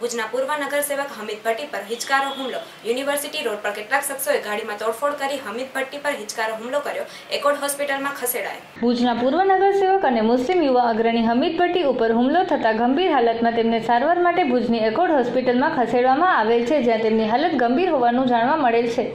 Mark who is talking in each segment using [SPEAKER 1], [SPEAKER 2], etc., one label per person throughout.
[SPEAKER 1] ભુજના પૂર્વ નગરસેવક હમીદ ભટ્ટી પર હિચકારો હુમલો. યુનિવર્સિટી રોડ પર કેટલાક શખ્સોએ ગાડીમાં તોડફોડ કરી હમીદ ભટ્ટી પર હિચકારો હુમલો કર્યો. એકોડ હોસ્પિટલમાં ખસેડાય.
[SPEAKER 2] ભુજના પૂર્વ નગરસેવક અને મુસ્લિમ યુવા અગ્રણી હમીદ ભટ્ટી ઉપર હુમલો થતા ગંભીર હાલતમાં તેમને સારવાર માટે ભુજની એકોડ હોસ્પિટલમાં ખસેડવામાં આવેલ છે, જ્યાં તેમની હાલત ગંભીર હોવાનું જાણવા મળેલ છે.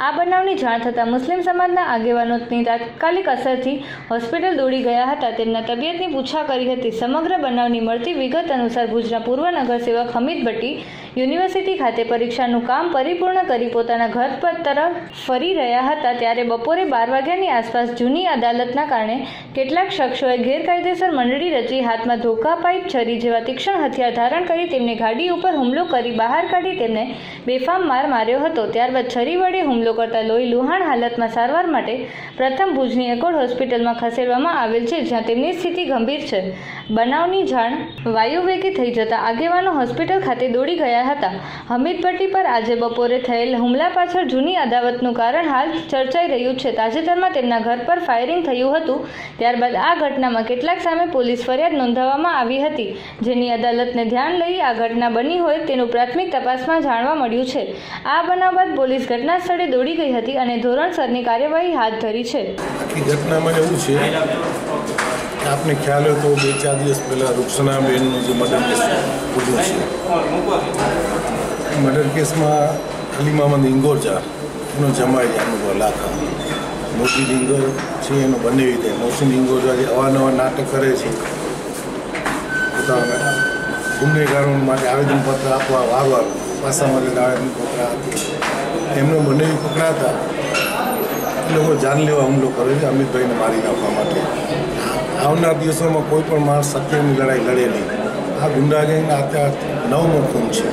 [SPEAKER 2] આ બનાવની જાણ થતાં મુસ્લિમ સમાજના આગેવાનોની તાત્કાલિક અસરથી હોસ્પિટલ દોડી ગયા હતા. તેમના તબિયતની પૂછા કરી હતી. સમગ્ર બનાવની મળતી વિગત અનુસાર ભુજના પૂર્વ નગરસેવક હમીદ ભટ્ટી યુનિવર્સિટી ખાતે પરીક્ષાનું કામ પરિપૂર્ણ કરી પોતાના ઘર પર તરફ ફરી રહ્યા હતા ત્યારે બપોરે બાર વાગ્યાની આસપાસ જૂની અદાલતના કારણે કેટલાક શખ્સોએ ગેરકાયદેસર મંડળી રચી હાથમાં ધોકા પાઇપ છરી જેવા તીક્ષ્ણ હથિયાર ધારણ કરી તેમને ગાડી ઉપર હુમલો કરી બહાર કાઢી તેમને બેફામ માર માર્યો હતો. ત્યારબાદ છરી વડે હુમલો કરતા લોહી લુહાણ હાલતમાં સારવાર માટે પ્રથમ ભુજની એકોડ હોસ્પિટલમાં ખસેડવામાં આવેલ છે, જ્યાં તેમની સ્થિતિ ગંભીર છે. બનાવની જાણ વાયુવેગી થઈ જતા આગેવાનો હોસ્પિટલ ખાતે દોડી ગયા હતા. હમીદ ભટ્ટી પર આજે બપોરે થયેલ હુમલા પાછળ જૂની અદાવતનું કારણ હાલ ચર્ચાઈ રહ્યું છે. તાજેતરમાં તેમના ઘર પર ફાયરિંગ થયું હતું. ત્યારબાદ આ ઘટનામાં કેટલાક સામે પોલીસ ફરિયાદ નોંધાવવામાં આવી હતી. જેની અદાલતને ધ્યાન લઈ આ ઘટના બની હોય તેનું પ્રાથમિક તપાસમાં જાણવા મળ્યું છે. આ બનાવ બાદ પોલીસ ઘટના સ્થળે દોડી ગઈ હતી અને ધોરણસરની કાર્યવાહી હાથ ધરી છે.
[SPEAKER 3] ઘટનામાં એવું છે આપને ખ્યાલ હોય તો બે ચાર દિવસ પહેલાં રૂપસનાબેનનું જે મર્ડર કેસ પૂર્યું છે. મર્ડર કેસમાં અલી મોહમ્મદ ઇંગોરજા એનો જમાઈ અનુભવ લાખા મોસી ડિંગોર છે, એનો બંને રીતે. મોહસિન ઇંગોરજા જે અવારનવાર નાટક કરે છે. પોતાના ગુનેગારો માટે આવેદનપત્ર આપવા વારવાર પાસામાં લઈને આવેદનપત્ર આપે. એમનો બંને પકડાતા એ લોકો જાનલેવા હુમલો કરે છે, અમિતભાઈને મારી નાખવા માટે. આવનાર દિવસોમાં કોઈ પણ માણસ સત્યની લડાઈ લડે નહીં આ ગુંડા ગેંગના અત્યારે નવમો ખૂન છે.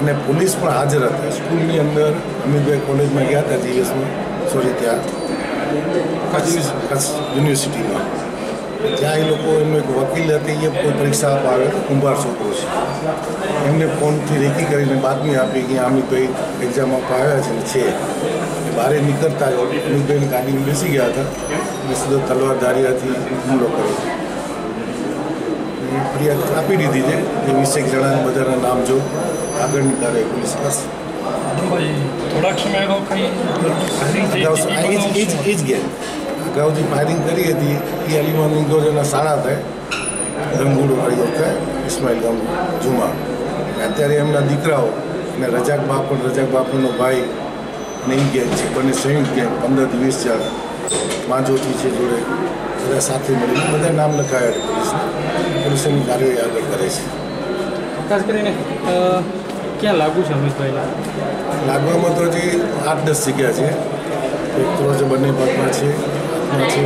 [SPEAKER 3] અને પોલીસ પણ હાજર હતા. સ્કૂલની અંદર અમિતભાઈ કોલેજમાં ગયા હતા જીએસમાં સોરી ત્યાં કચ્છ કચ્છ યુનિવર્સિટીમાં. ત્યાં એ લોકો એમનો એક વકીલ હતી એ કોઈ પરીક્ષા આપવા આવે કુંભાર છોકરો છે. એમને ફોનથી રેકી કરીને બાતમી આપી કે અમિતભાઈ એક્ઝામ આપવા આવ્યા છે ને છે. એ બહાર નીકળતા અમિતભાઈની ગાડીમાં બેસી ગયા હતા. અને તલવાર તલવારધારીયાથી હુમલો કર્યો. ફરિયાદ આપી દીધી છે જે વીસેક જણાને બધાના નામ જો આગળની કાર્ય પોલીસ આ એ જ એ જ ગેમ. અગાઉ જે ફાયરિંગ કરી હતી એ અલીમાન ઇન્દોરના સાડા થાય રંગુડો વાળી વખતે ઇસ્માઇલ ગામ જુમા. અત્યારે એમના દીકરાઓ અને રજાક બાપણ રજાક બાપણનો ભાઈ નહીં એ ગેંગ છે. બંને સંયુક્ત ગેંગ પંદરથી વીસ જણ માંજોથી છે જોડે બધા સાથે મળીને બધા નામ લખાયા પોલીસને. પોલીસ એની કાર્યવાહી આગળ કરે છે.
[SPEAKER 4] ખાસ કરીને ક્યાં લાગુ છે અમિતભાઈ?
[SPEAKER 3] લાગવામાં તો હજી આઠ દસ જગ્યા છે. એક તો જે બંને પગમાં છે છે.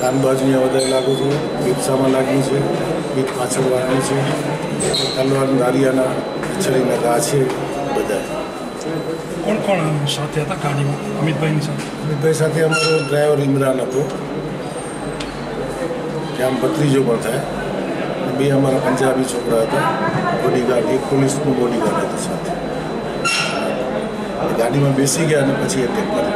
[SPEAKER 3] કાન બાજુ અહીંયા વધારે લાગુ છે ફેફસામાં લાગ્યું છે ગીત પાછળ વાગ્યું છે. તલવાર દારિયાના છરીના ઘા છે બધા
[SPEAKER 4] કોણ કોણ સાથે હતા ગાડીમાં? અમિતભાઈની સાથે?
[SPEAKER 3] અમિતભાઈ સાથે અમારો ડ્રાઈવર ઇમરાન હતો. ત્યાં ભત્રીજો પણ થાય. બે અમારા પંજાબી છોકરા હતા. બોડીગાર્ડ એક પોલીસનું બોડીગાર્ડ હતો સાથે. ગાડીમાં બેસી ગયા અને પછી એટેક કર્યો.